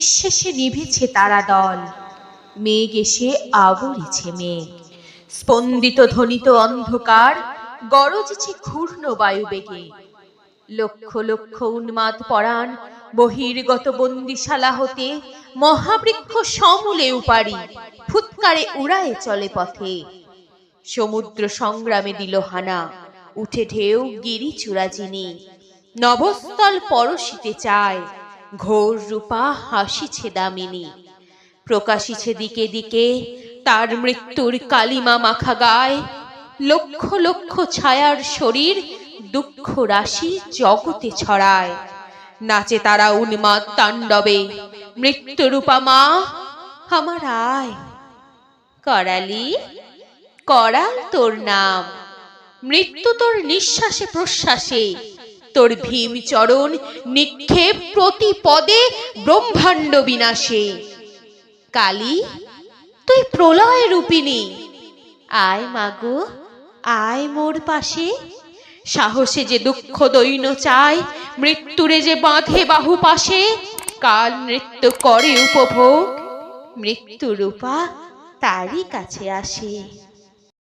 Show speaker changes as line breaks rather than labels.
নিঃশেষে নিভেছে তারা দল। মেঘ এসে আবরিছে মেঘ। স্পন্দিত ধ্বনিত অন্ধকার গরজেছে ঘূর্ণ বায়ু বেগে। লক্ষ লক্ষ উন্মাদ পরাণ বহির্গত বন্দিশালা হতে মহাবৃক্ষ সমূলে উপারি ফুৎকারে উড়ায়ে চলে পথে। সমুদ্র সংগ্রামে দিল হানা, উঠে ঢেউ গিরি চূড়াজিনি নবস্থল পরশিতে চায় ঘোর রূপা হাসিছে দামিনী। প্রকাশিছে দিকে দিকে তার মৃত্যুর কালিমা মাখা গায়। লক্ষ লক্ষ ছায়ার শরীর দুঃখ রাশি জগতে ছড়ায়। নাচে তারা উন্মাদ তাণ্ডবে। মৃত্যুরূপা মা, আমার আয়। করালি, করাল তোর নাম। মৃত্যু তোর নিঃশ্বাসে প্রশ্বাসে। তোর ভীম চরণ নিক্ষেপ প্রতি পদে ব্রহ্মাণ্ড বিনাশে। কালী, তুই প্রলয় রূপিণী। আয় মাগো আয় মোর পাশে। সাহসে যে দুঃখ দৈন চায়, মৃত্যুরে যে বাঁধে বাহু পাশে, কাল নৃত্য করে উপভোগ মৃত্যু রূপা তারই কাছে আসে।